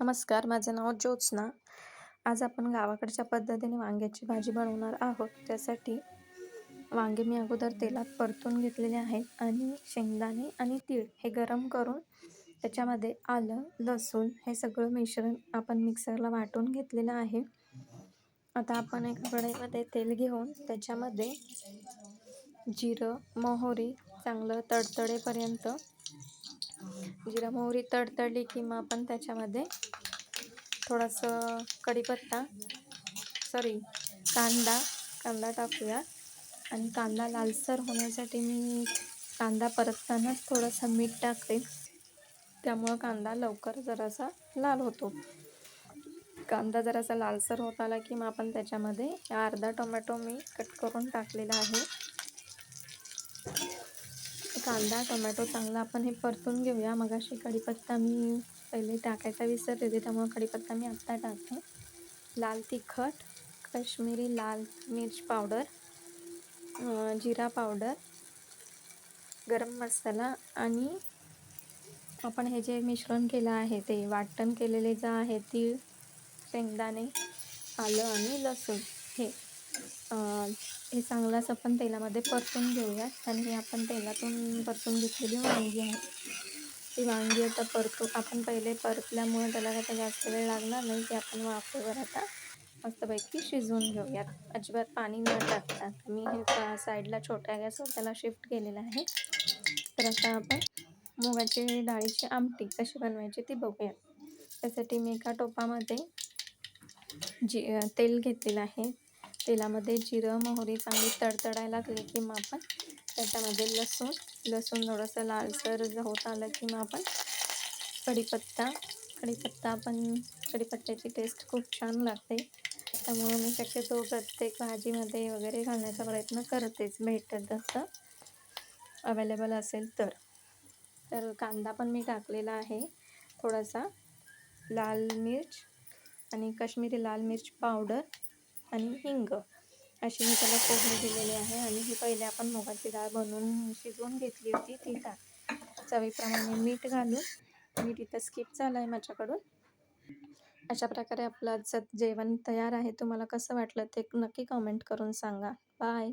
नमस्कार माझं नाव ज्योत्स्ना. आज आपण गावाकडच्या पद्धतीने वांग्याची भाजी बनवणार आहोत. त्यासाठी वांगे मी अगोदर तेलात परतून घेतलेले आहेत आणि शेंगदाणे आणि तीळ हे गरम करून त्याच्यामध्ये आलं लसूण हे सगळं मिश्रण आपण मिक्सरला वाटून घेतलेलं आहे. आता आपण एका कढईमध्ये तेल घेऊन त्याच्यामध्ये जिरं मोहरी चांगलं तडतडेपर्यंत जिरा मोहरी तडतडली की मग आपण त्याच्यामध्ये थोडंसं कढीपत्ता सॉरी कांदा कांदा टाकूया. आणि कांदा लालसर होण्यासाठी मी कांदा परततानाच थोडंसं मीठ टाकते. त्यामुळं कांदा लवकर जरासा लाल होतो. कांदा जरासा लालसर होत आला की मग आपण त्याच्यामध्ये अर्धा टोमॅटो मी कट करून टाकलेला आहे. कांदा टोमॅटो चांगला आपण हे परतून घेऊया. मगाशी कढीपत्ता मी पहिले टाकायचा विसरले होते त्यामुळे कढीपत्ता मी आत्ता टाकते. लाल तिखट काश्मीरी लाल मिर्च पावडर जिरा पावडर गरम मसाला आणि आपण हे जे मिश्रण केलं आहे ते वाटण केलेले जे आहे तीळ शेंगदाणे आलं आणि लसूण हे. हे चांगलं असं आपण तेलामध्ये परतून घेऊयात. आणि हे आपण तेलातून परतून घेतलेली वांगी आहे. ती वांगी आता परतू आपण पहिले परतल्यामुळे त्याला आता जास्त वेळ लागणार नाही. की आपण वाफेवर आता मस्तपैकी शिजवून घेऊयात. अजिबात पाणी न टाकता. मी हे साईडला छोट्या गॅसवर त्याला शिफ्ट केलेलं आहे. तर आता आपण मुगाची डाळीची आमटी कशी बनवायची ती बघूया त्यासाठी मी एका टोपामध्ये जी तेल घेतलेलं आहे. तेलामध्ये जिरं मोहरी चांगली तडतडायला लागली की मग आपण त्याच्यामध्ये लसूण लसूण थोडंसं लालसर होत आलं की मग आपण कढीपत्ता कढीपत्ता पण कढीपत्त्याची टेस्ट खूप छान लागते. त्यामुळं मी शक्यतो प्रत्येक भाजीमध्ये वगैरे घालण्याचा प्रयत्न करतेच. भेटत असं अवेलेबल असेल तर. तर कांदा पण मी टाकलेला आहे. थोडासा लाल मिर्च आणि काश्मीरी लाल मिर्च पावडर. आणि हिंग. अशी मी त्याला फोडणी दिलेली आहे आणि ही पहिले आपण मुगाची डाळ बनवून शिजवून घेतली होती ती डाळ. चवीप्रमाणे मीठ घालून. मीठ इथं स्किप झालं आहे माझ्याकडून. अशा प्रकारे आपलं आजचं जेवण तयार आहे. तुम्हाला कसं वाटलं ते नक्की कमेंट करून सांगा. बाय